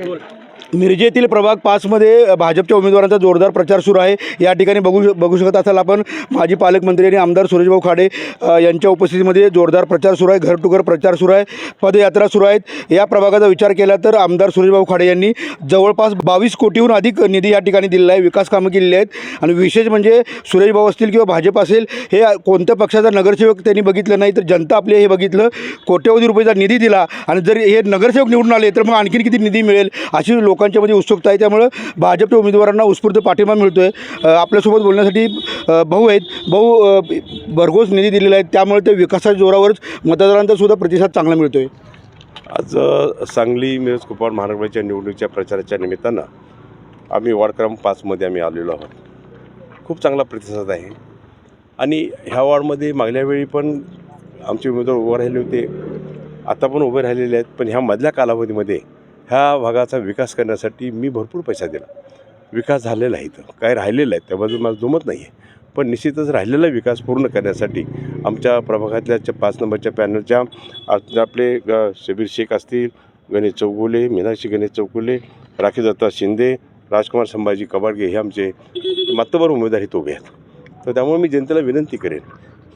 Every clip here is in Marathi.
Cool. मिरजेतील प्रभाग पाचमध्ये भाजपच्या उमेदवारांचा जोरदार प्रचार सुरू आहे. या ठिकाणी बघू बघू शकत असाल आपण माजी पालकमंत्री आणि आमदार सुरेशभाऊ खाडे यांच्या उपस्थितीमध्ये जोरदार प्रचार सुरू आहे. घर टू घर प्रचार सुरू आहे. पदयात्रा सुरू आहेत. या प्रभागाचा विचार केला तर आमदार सुरेशभाऊ खाडे यांनी जवळपास बावीस कोटीहून अधिक निधी या ठिकाणी दिलेला आहे. विकास कामं केलेली आहेत. आणि विशेष म्हणजे सुरेशभाऊ असतील किंवा भाजप असेल हे कोणत्या पक्षाचा नगरसेवक त्यांनी बघितलं नाही तर जनता आपले हे बघितलं. कोट्यवधी रुपयेचा निधी दिला आणि जर हे नगरसेवक निवडून आले तर मग आणखीन किती निधी मिळेल? अशी लोक लोकांच्यामध्ये उत्सुकता आहे. त्यामुळं भाजपच्या उमेदवारांना उत्स्फूर्त पाठिंबा मिळतो आहे आपल्यासोबत बोलण्यासाठी भाऊ आहेत. भाऊ भरघोस निधी दिलेला आहे. त्यामुळे ते विकासाच्या जोरावरच मतदारांचा सुद्धा प्रतिसाद चांगला मिळतो आहे आज सांगली मिरज कुपवाड महानगरपालिकेच्या निवडणुकीच्या प्रचाराच्या निमित्तानं आम्ही वॉर्ड क्रमांक पाचमध्ये आम्ही आलेलो आहोत. खूप चांगला प्रतिसाद आहे. आणि ह्या वॉर्डमध्ये मागल्या वेळी पण आमचे उमेदवार उभे राहिले होते. आता पण उभे राहिलेले आहेत. पण ह्या मधल्या कालावधीमध्ये ह्या भागाचा विकास करण्यासाठी मी भरपूर पैसा दिला. विकास झालेला आहे इथं. काय राहिलेलं आहे त्याबद्दल मला दुमत नाही आहे. पण निश्चितच राहिलेला विकास पूर्ण करण्यासाठी आमच्या प्रभागातल्या पाच नंबरच्या पॅनलच्या आपले शबीर शेख असतील गणेश चौगुले मीनाक्षी गणेश चौगुले राखी दत्ता शिंदे राजकुमार संभाजी कबाडगे हे आमचे मातबर उमेदवार इथं उभे आहेत. तर त्यामुळे मी जनतेला विनंती करेन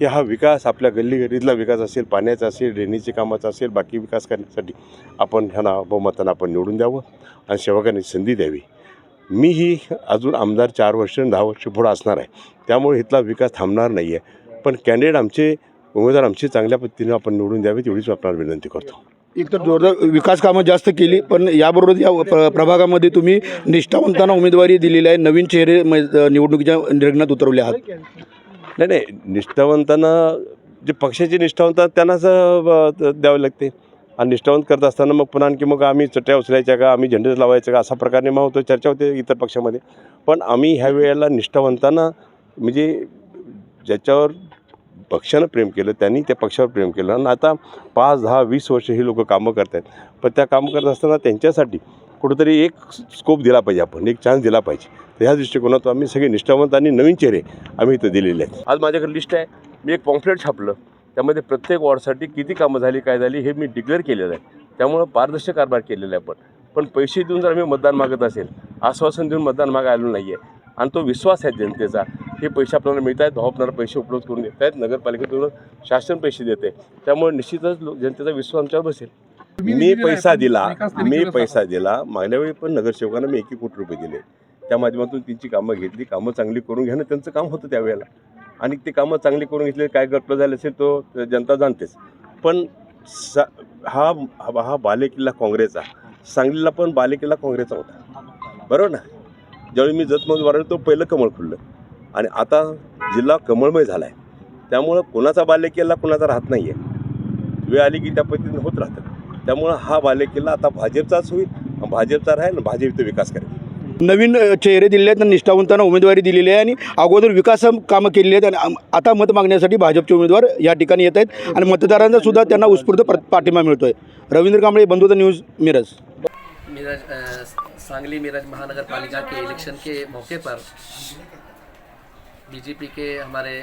की हा विकास आपल्या गल्लीगल्लीतला विकास असेल पाण्याचा असेल ड्रेनेजचे कामाचा असेल बाकी विकास करण्यासाठी आपण ह्यांना बहुमतानं आपण निवडून द्यावं आणि सेवकांनी संधी द्यावी. मी ही अजून आमदार चार वर्ष आणि दहा वर्ष पुढं असणार आहे. त्यामुळे इथला विकास थांबणार नाही आहे पण कॅन्डिडेट आमचे उमेदवार आमचे चांगल्या पद्धतीने आपण निवडून द्यावे तेवढीच आपल्याला विनंती करतो. एकतर जोरदार विकास कामं जास्त केली पण याबरोबर या प्र प्रभागामध्ये तुम्ही निष्ठावंतांना उमेदवारी दिलेली आहे. नवीन चेहरे निवडणुकीच्या रिंगणात उतरवले आहात. नाही नाही निष्ठावंतांना जे पक्षाचे निष्ठावंत त्यांनाच द्यावे लागते. आणि निष्ठावंत करत असताना मग पुन्हा आणखी मग आम्ही चट्या उचलायच्या का आम्ही झेंडे लावायचं का असा प्रकारे मग होतो चर्चा होते इतर पक्षामध्ये. पण आम्ही ह्या वेळेला निष्ठावंतांना म्हणजे ज्याच्यावर पक्षानं प्रेम केलं त्यांनी त्या पक्षावर प्रेम केलं. आणि आता पाच दहा वीस वर्ष ही लोक कामं करत आहेत पण त्या कामं करत असताना त्यांच्यासाठी कुठंतरी एक स्कोप दिला पाहिजे आपण एक चान्स दिला पाहिजे. तर ह्या दृष्टिकोनातून आम्ही सगळे निष्ठावंत आणि नवीन चेहरे आम्ही इथं दिलेले आहेत. आज माझ्याकडे लिस्ट आहे. मी एक पॉम्पलेट छापलं. त्यामध्ये प्रत्येक वॉर्डसाठी किती कामं झाली काय झाली हे मी डिक्लेअर केलेलं आहे. त्यामुळं पारदर्शक कारभार केलेला आहे आपण पण पैसे देऊन जर आम्ही मतदान मागत असेल आश्वासन देऊन मतदान मागायला नाही आहे आणि तो विश्वास आहे जनतेचा हे पैसे आपल्याला मिळत आहेत भाऊ पैसे उपलब्ध करून देत आहेत नगरपालिकेतून शासन पैसे देते त्यामुळे निश्चितच जनतेचा विश्वास आमच्यावर बसेल. मी पैसा दिला. मी पैसा दिला. मागल्या वेळी पण नगरसेवकांना मी एक एक कोटी रुपये दिले. त्या माध्यमातून त्यांची कामं घेतली. कामं चांगली करून घेणं त्यांचं काम होतं त्यावेळेला. आणि ते कामं चांगली करून घेतले काय गटलं झालं असेल तो जनता जाणतेच. पण सा हा हा बालेकिल्ला काँग्रेसचा. सांगलीला पण बालेकिल्ला काँग्रेसचा होता. बरोबर ना? ज्यावेळी मी जतमध्ये वाढवलं तो पहिलं कमळ खुललं. आणि आता जिल्हा कमळमय झाला आहे त्यामुळं कोणाचा बालेकिल्ला कोणाचा राहत नाही आहे वेळ आली की त्या पद्धतीने होत राहतं. त्यामुळं हा बालेकिल्ला आता भाजपचाच होईल भाजपचा राहील भाजप इथं विकास करेल. नवीन चेहरे दिलेले आहेत आणि निष्ठावंतांना उमेदवारी दिलेली आहे आणि अगोदर विकास कामं केलेली आहेत आणि आता मत मागण्यासाठी भाजपचे उमेदवार या ठिकाणी येत आहेत आणि मतदारांचा सुद्धा त्यांना उत्स्फूर्त पाठिंबा मिळतो आहे रवींद्र कांबळे बंधुता न्यूज मिरज. मिरज सांगली मिरज महानगर पालिका के इलेक्शन के मौके पर बीजेपी के हमारे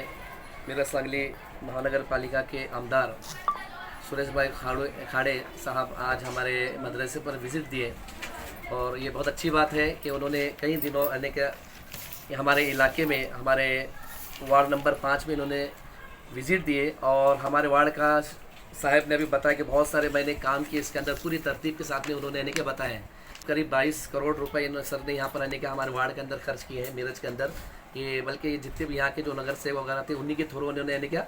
मिरज सांगली महानगर पालिका के आमदार सुरेश भाई खाड़े खाड़े साहब आज हमारे मदरसे पर विज़िट दिए। और ये बहुत अच्छी बात है कि उन्होंने कई दिनों, यानी कि हमारे इलाके में, हमारे वार्ड नंबर पाँच में इन्होंने विज़िट दिए। और हमारे वार्ड का साहब ने भी बताया कि बहुत सारे मैंने काम किए इसके अंदर। पूरी तरतीब के साथ में उन्होंने, यानी कि बताया करीब 22 करोड़ रुपए इन सर ने यहाँ पर आने के हमारे वार्ड के अंदर खर्च किए हैं मिरज के अंदर। ये बल्कि जितने भी यहाँ के जो नगर सेवक वगैरह थे, उन्हीं के थ्रू उन्होंने, यानी क्या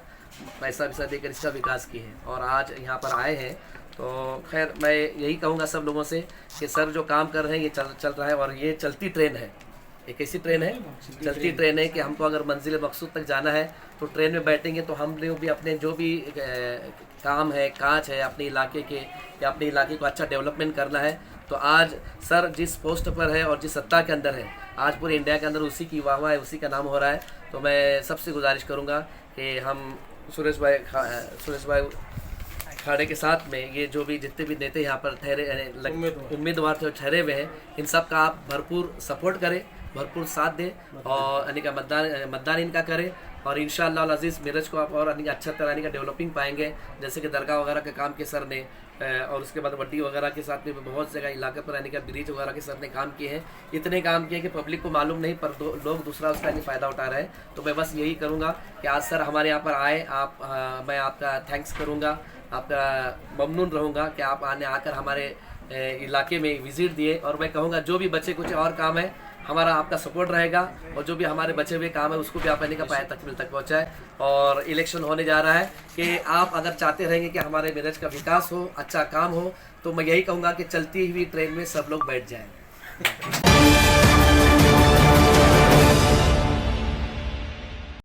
पैसा वैसा देकर इसका विकास किए हैं और आज यहाँ पर आए हैं। तो खैर, मैं यही कहूँगा सब लोगों से कि सर जो काम कर रहे हैं, ये चल चल रहा है और ये चलती ट्रेन है। एक ऐसी ट्रेन है, चलती ट्रेन है कि हमको अगर मंजिल मकसूद तक जाना है तो ट्रेन में बैठेंगे तो हम लोग भी अपने जो भी काम है, काज है, अपने इलाके के, या अपने इलाके को अच्छा डेवलपमेंट करना है तो आज सर जिस पोस्ट पर है और जिस सत्ता के अंदर है, आज पूरे इंडिया के अंदर उसी की वाह है, उसी का नाम हो रहा है। तो मैं सबसे गुजारिश करूँगा कि हम સુરેશભાઈ સુરેશભાઈ खा- सुरेश भाई खाड़े के साथ में ये जो भी जितने भी नेता यहाँ पर ठहरे उम्मीदवार। थे ठहरे हुए हैं इन सब का आप भरपूर सपोर्ट करें भरपूर साथ दें और यानी का मतदान मतदान इनका करें और इन अज़ीज़ मेरज को आप और यानी अच्छा तरह का डेवलपिंग पाएँगे जैसे कि दरगाह वगैरह के काम के सर ने और उसके बाद वड्डी वगैरह के साथ में बहुत जगह इलाके पर यानी कि ब्रिज वगैरह के सर ने काम किए हैं। इतने काम किए कि पब्लिक को मालूम नहीं पर दो, लोग दूसरा उसका यानी फ़ायदा उठा रहे हैं। तो मैं बस यही करूँगा कि आज सर हमारे यहाँ पर आए आप अ, मैं आपका थैंक्स करूँगा। आपका ममनून रहूँगा कि आप आने आकर हमारे इलाके में विज़िट दिए। और मैं कहूँगा, जो भी बच्चे कुछ और काम है, हमारा आपका सपोर्ट रहेगा और जो भी हमारे बचे हुए काम है, उसको भी आप का पाया तकमील तक पहुँचाए और इलेक्शन होने जा रहा है कि आप अगर चाहते रहेंगे कि हमारे मेरठ का विकास हो अच्छा काम हो तो मैं यही कहूँगा कि चलती हुई ट्रेन में सब लोग बैठ जाएँ।